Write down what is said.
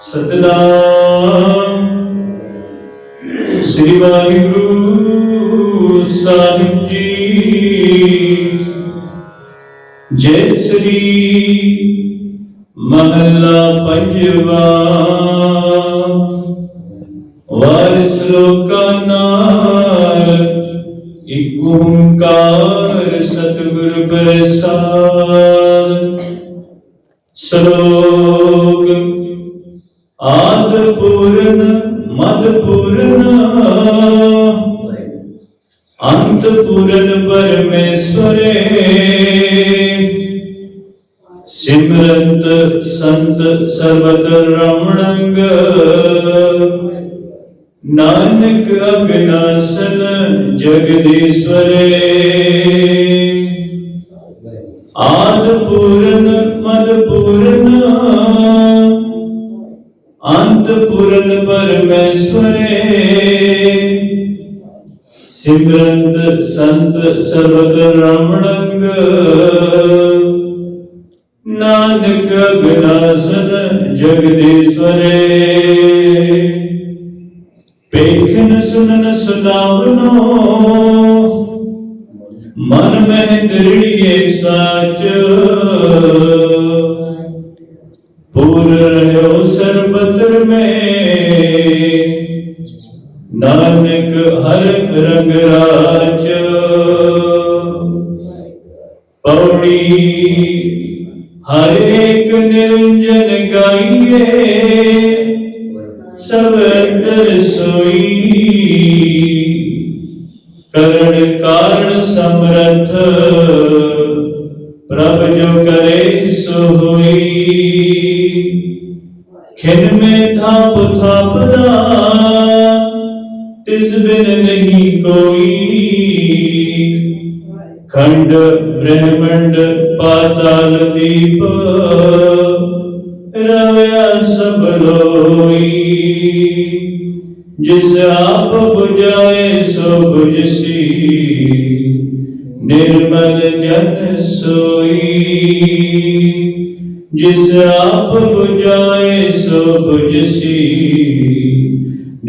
ਸਤਨਾਮ। ਸ੍ਰੀ ਵਾਹਿਗੁਰੂ ਸਾਹਿਬ ਜੀ। ਜੈ ਸ੍ਰੀ ਮਹੱਲਾ ਪੰਜਵਾ। ਵਾਰਿਸ ਲੋਕਾਂ ਨਾਲ ਇਕ ਓੰਕਾਰ ਸਤਿਗੁਰ ਪ੍ਰਸਾਦ। ਸ਼ਲੋਕ ਆਦ ਪੂਰਨ, ਮਦ ਪੂਰਨ। ਅੰਤ ਪੂਰਨ ਪਰਮੇਸ਼ਵਰੇ। ਸਿਮਰੰਤ ਸੰਤ ਸਰਬਤ ਰਮਣੰਗ। ਨਾਨਕ ਅਗਨਾਸਨ ਜਗਦੀਸ਼ਵਰੇ। ਆਦ ਪੂਰਨ, ਮਦ ਪੂਰਨ। ਅੰਤ ਪੂਰਨ ਪਰਮੇਸ਼ਵਰੇ ਸਿਮਰੰਤ ਸੰਤ ਸਰਬਤ ਰਮਣੰਗ ਨਾਨਕ ਅਗਨਾਸਨ ਜਗਦੀਸ਼ਵਰੇ ਪੇਖਨ ਸੁਨਨ ਸੁਨਾਵਨੋ ਮਨ ਮਹਿ ਦ੍ਰਿੜੀਏ ਰੰਗ ਰਾਜ ਪੌੜੀ ਹਰ ਇੱਕ ਨਿਰੰਜਨ ਗਾਈਏ, ਸਭ ਅੰਦਰ ਸੋਈ। ਕਰਨ ਕਾਰਨ ਸਮਰਥ, ਪ੍ਰਭ ਜੋ ਕਰੇ ਸੋ ਹੋਈ। ਖਿਨ ਮੇ ਥਾਪ ਥਾਪਦਾ ਤਿਸ ਬਿਨ ਨਹੀਂ ਕੋਈ। ਖੰਡ ਬ੍ਰਹਮੰਡ ਪਾਤਾਲ ਦੀਪ, ਰਵਿਆ ਸਭ ਲੋਈ। ਜਿਸ ਆਪ 부ਜਾਏ ਸੋ 부ਜਸੀ ਨਿਰਮਲ ਜਨ ਸੋਈ। ਜਿਸ ਆਪ 부ਜਾਏ ਸੋ 부ਜਸੀ